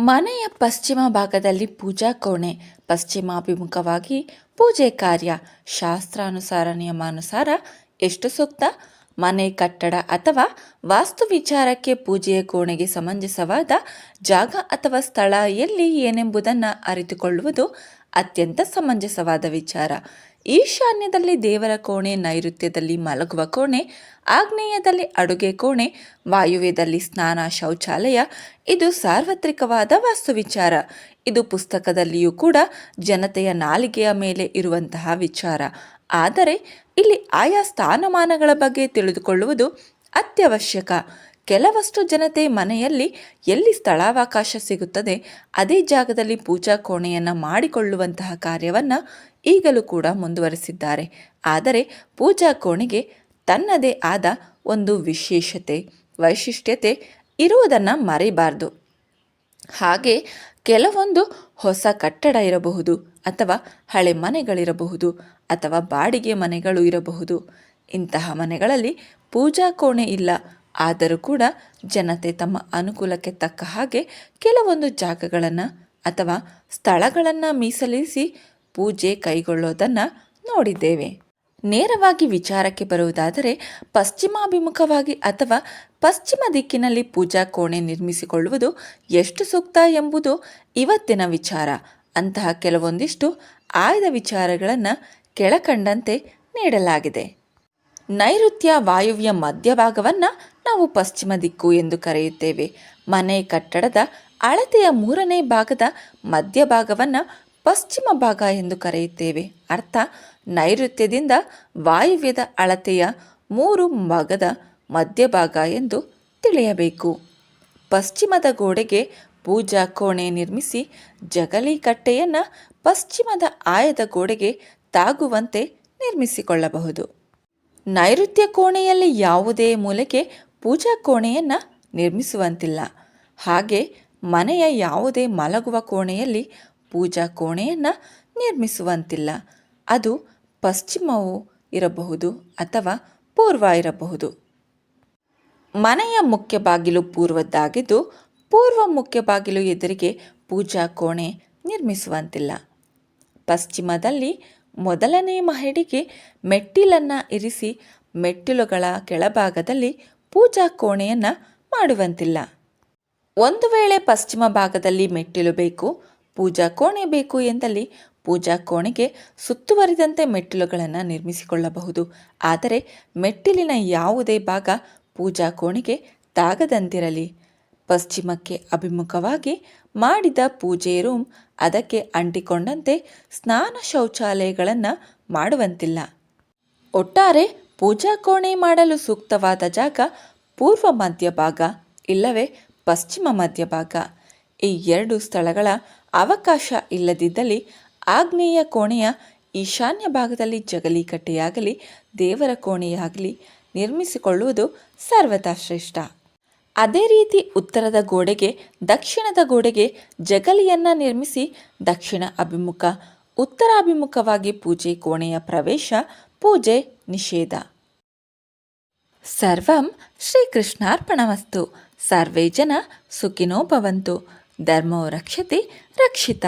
ಮನೆಯ ಪಶ್ಚಿಮ ಭಾಗದಲ್ಲಿ ಪೂಜಾ ಕೋಣೆ, ಪಶ್ಚಿಮಾಭಿಮುಖವಾಗಿ ಪೂಜೆ ಕಾರ್ಯ, ಶಾಸ್ತ್ರಾನುಸಾರ, ನಿಯಮಾನುಸಾರ ಎಷ್ಟು ಸೂಕ್ತ? ಮನೆ ಕಟ್ಟಡ ಅಥವಾ ವಾಸ್ತು ವಿಚಾರಕ್ಕೆ ಪೂಜೆಯ ಕೋಣೆಗೆ ಸಮಂಜಸವಾದ ಜಾಗ ಅಥವಾ ಸ್ಥಳ ಎಲ್ಲಿ ಏನೆಂಬುದನ್ನು ಅರಿತುಕೊಳ್ಳುವುದು ಅತ್ಯಂತ ಸಮಂಜಸವಾದ ವಿಚಾರ. ಈಶಾನ್ಯದಲ್ಲಿ ದೇವರ ಕೋಣೆ, ನೈಋತ್ಯದಲ್ಲಿ ಮಲಗುವ ಕೋಣೆ, ಆಗ್ನೇಯದಲ್ಲಿ ಅಡುಗೆ ಕೋಣೆ, ವಾಯುವ್ಯದಲ್ಲಿ ಸ್ನಾನ ಶೌಚಾಲಯ, ಇದು ಸಾರ್ವತ್ರಿಕವಾದ ವಾಸ್ತುವಿಚಾರ ಇದು ಪುಸ್ತಕದಲ್ಲಿಯೂ ಕೂಡ ಜನತೆಯ ನಾಲಿಗೆಯ ಮೇಲೆ ಇರುವಂತಹ ವಿಚಾರ. ಆದರೆ ಇಲ್ಲಿ ಆಯಾ ಸ್ಥಾನಮಾನಗಳ ಬಗ್ಗೆ ತಿಳಿದುಕೊಳ್ಳುವುದು ಅತ್ಯವಶ್ಯಕ. ಕೆಲವಷ್ಟು ಜನತೆ ಮನೆಯಲ್ಲಿ ಎಲ್ಲಿ ಸ್ಥಳಾವಕಾಶ ಸಿಗುತ್ತದೆ, ಅದೇ ಜಾಗದಲ್ಲಿ ಪೂಜಾ ಕೋಣೆಯನ್ನು ಮಾಡಿಕೊಳ್ಳುವಂತಹ ಕಾರ್ಯವನ್ನು ಈಗಲೂ ಕೂಡ ಮುಂದುವರೆಸಿದ್ದಾರೆ. ಆದರೆ ಪೂಜಾ ಕೋಣೆಗೆ ತನ್ನದೇ ಆದ ಒಂದು ವಿಶೇಷತೆ, ವೈಶಿಷ್ಟ್ಯತೆ ಇರುವುದನ್ನು ಮರೆಯಬಾರ್ದು. ಹಾಗೆ ಕೆಲವೊಂದು ಹೊಸ ಕಟ್ಟಡ ಇರಬಹುದು, ಅಥವಾ ಹಳೆ ಮನೆಗಳಿರಬಹುದು, ಅಥವಾ ಬಾಡಿಗೆ ಮನೆಗಳು ಇರಬಹುದು. ಇಂತಹ ಮನೆಗಳಲ್ಲಿ ಪೂಜಾ ಕೋಣೆ ಇಲ್ಲ. ಆದರೂ ಕೂಡ ಜನತೆ ತಮ್ಮ ಅನುಕೂಲಕ್ಕೆ ತಕ್ಕ ಹಾಗೆ ಕೆಲವೊಂದು ಜಾಗಗಳನ್ನು ಅಥವಾ ಸ್ಥಳಗಳನ್ನು ಮೀಸಲಿಸಿ ಪೂಜೆ ಕೈಗೊಳ್ಳೋದನ್ನು ನೋಡಿದ್ದೇವೆ. ನೇರವಾಗಿ ವಿಚಾರಕ್ಕೆ ಬರುವುದಾದರೆ ಪಶ್ಚಿಮಾಭಿಮುಖವಾಗಿ ಅಥವಾ ಪಶ್ಚಿಮ ದಿಕ್ಕಿನಲ್ಲಿ ಪೂಜಾ ಕೋಣೆ ನಿರ್ಮಿಸಿಕೊಳ್ಳುವುದು ಎಷ್ಟು ಸೂಕ್ತ ಎಂಬುದು ಇವತ್ತಿನ ವಿಚಾರ. ಅಂತಹ ಕೆಲವೊಂದಿಷ್ಟು ಆಯ್ದ ವಿಚಾರಗಳನ್ನು ಕೆಳಕಂಡಂತೆ ನೀಡಲಾಗಿದೆ. ನೈಋತ್ಯ ವಾಯುವ್ಯ ಮಧ್ಯಭಾಗವನ್ನು ನಾವು ಪಶ್ಚಿಮ ದಿಕ್ಕು ಎಂದು ಕರೆಯುತ್ತೇವೆ. ಮನೆ ಕಟ್ಟಡದ ಅಳತೆಯ ಮೂರನೇ ಭಾಗದ ಮಧ್ಯಭಾಗವನ್ನು ಪಶ್ಚಿಮ ಭಾಗ ಎಂದು ಕರೆಯುತ್ತೇವೆ. ಅರ್ಥ, ನೈಋತ್ಯದಿಂದ ವಾಯುವ್ಯದ ಅಳತೆಯ ಮೂರು ಭಾಗದ ಮಧ್ಯಭಾಗ ಎಂದು ತಿಳಿಯಬೇಕು. ಪಶ್ಚಿಮದ ಗೋಡೆಗೆ ಪೂಜಾ ಕೋಣೆ ನಿರ್ಮಿಸಿ ಜಗಲಿ ಕಟ್ಟೆಯನ್ನು ಪಶ್ಚಿಮದ ಆಯದ ಗೋಡೆಗೆ ತಾಗುವಂತೆ ನಿರ್ಮಿಸಿಕೊಳ್ಳಬಹುದು. ನೈಋತ್ಯ ಕೋಣೆಯಲ್ಲಿ ಯಾವುದೇ ಮೂಲೆಗೆ ಪೂಜಾ ಕೋಣೆಯನ್ನು ನಿರ್ಮಿಸುವಂತಿಲ್ಲ. ಹಾಗೆ ಮನೆಯ ಯಾವುದೇ ಮಲಗುವ ಕೋಣೆಯಲ್ಲಿ ಪೂಜಾ ಕೋಣೆಯನ್ನು ನಿರ್ಮಿಸುವಂತಿಲ್ಲ. ಅದು ಪಶ್ಚಿಮವು ಇರಬಹುದು ಅಥವಾ ಪೂರ್ವ ಇರಬಹುದು. ಮನೆಯ ಮುಖ್ಯ ಬಾಗಿಲು ಪೂರ್ವದ್ದಾಗಿದ್ದು ಪೂರ್ವ ಮುಖ್ಯ ಬಾಗಿಲು ಎದುರಿಗೆ ಪೂಜಾ ಕೋಣೆ ನಿರ್ಮಿಸುವಂತಿಲ್ಲ. ಪಶ್ಚಿಮದಲ್ಲಿ ಮೊದಲನೇ ಮಹಡಿಗೆ ಮೆಟ್ಟಿಲನ್ನು ಇರಿಸಿ ಮೆಟ್ಟಿಲುಗಳ ಕೆಳಭಾಗದಲ್ಲಿ ಪೂಜಾ ಕೋಣೆಯನ್ನು ಮಾಡುವಂತಿಲ್ಲ. ಒಂದು ವೇಳೆ ಪಶ್ಚಿಮ ಭಾಗದಲ್ಲಿ ಮೆಟ್ಟಿಲು ಬೇಕು, ಪೂಜಾ ಕೋಣೆ ಬೇಕು ಎಂದಲ್ಲಿ ಪೂಜಾ ಕೋಣೆಗೆ ಸುತ್ತುವರಿದಂತೆ ಮೆಟ್ಟಿಲುಗಳನ್ನು ನಿರ್ಮಿಸಿಕೊಳ್ಳಬಹುದು. ಆದರೆ ಮೆಟ್ಟಿಲಿನ ಯಾವುದೇ ಭಾಗ ಪೂಜಾ ಕೋಣೆಗೆ ತಾಗದಂತಿರಲಿ. ಪಶ್ಚಿಮಕ್ಕೆ ಅಭಿಮುಖವಾಗಿ ಮಾಡಿದ ಪೂಜೆ ರೂಮ್ ಅದಕ್ಕೆ ಅಂಟಿಕೊಂಡಂತೆ ಸ್ನಾನ ಶೌಚಾಲಯಗಳನ್ನು ಮಾಡುವಂತಿಲ್ಲ. ಒಟ್ಟಾರೆ ಪೂಜಾ ಕೋಣೆ ಮಾಡಲು ಸೂಕ್ತವಾದ ಜಾಗ ಪೂರ್ವ ಮಧ್ಯಭಾಗ, ಇಲ್ಲವೇ ಪಶ್ಚಿಮ ಮಧ್ಯಭಾಗ. ಈ ಎರಡು ಸ್ಥಳಗಳ ಅವಕಾಶ ಇಲ್ಲದಿದ್ದಲ್ಲಿ ಆಗ್ನೇಯ ಕೋಣೆಯ ಈಶಾನ್ಯ ಭಾಗದಲ್ಲಿ ಜಗಲಿ ಕಟ್ಟೆಯಾಗಲಿ ದೇವರ ಕೋಣೆಯಾಗಲಿ ನಿರ್ಮಿಸಿಕೊಳ್ಳುವುದು ಸರ್ವತಾ ಶ್ರೇಷ್ಠ ಅದೇ ರೀತಿ ಉತ್ತರದ ಗೋಡೆಗೆ, ದಕ್ಷಿಣದ ಗೋಡೆಗೆ ಜಗಲಿಯನ್ನು ನಿರ್ಮಿಸಿ ದಕ್ಷಿಣ ಅಭಿಮುಖ, ಉತ್ತರಾಭಿಮುಖವಾಗಿ ಪೂಜೆ ಕೋಣೆಯ ಪ್ರವೇಶ, ಪೂಜೆ ನಿಷೇಧ. ಸರ್ವಂ ಶ್ರೀಕೃಷ್ಣಾರ್ಪಣಮಸ್ತು. ಸರ್ವೇ ಜನ ಸುಖಿನೋ ಭವಂತು. ಧರ್ಮೋ ರಕ್ಷತೆ ರಕ್ಷಿತ.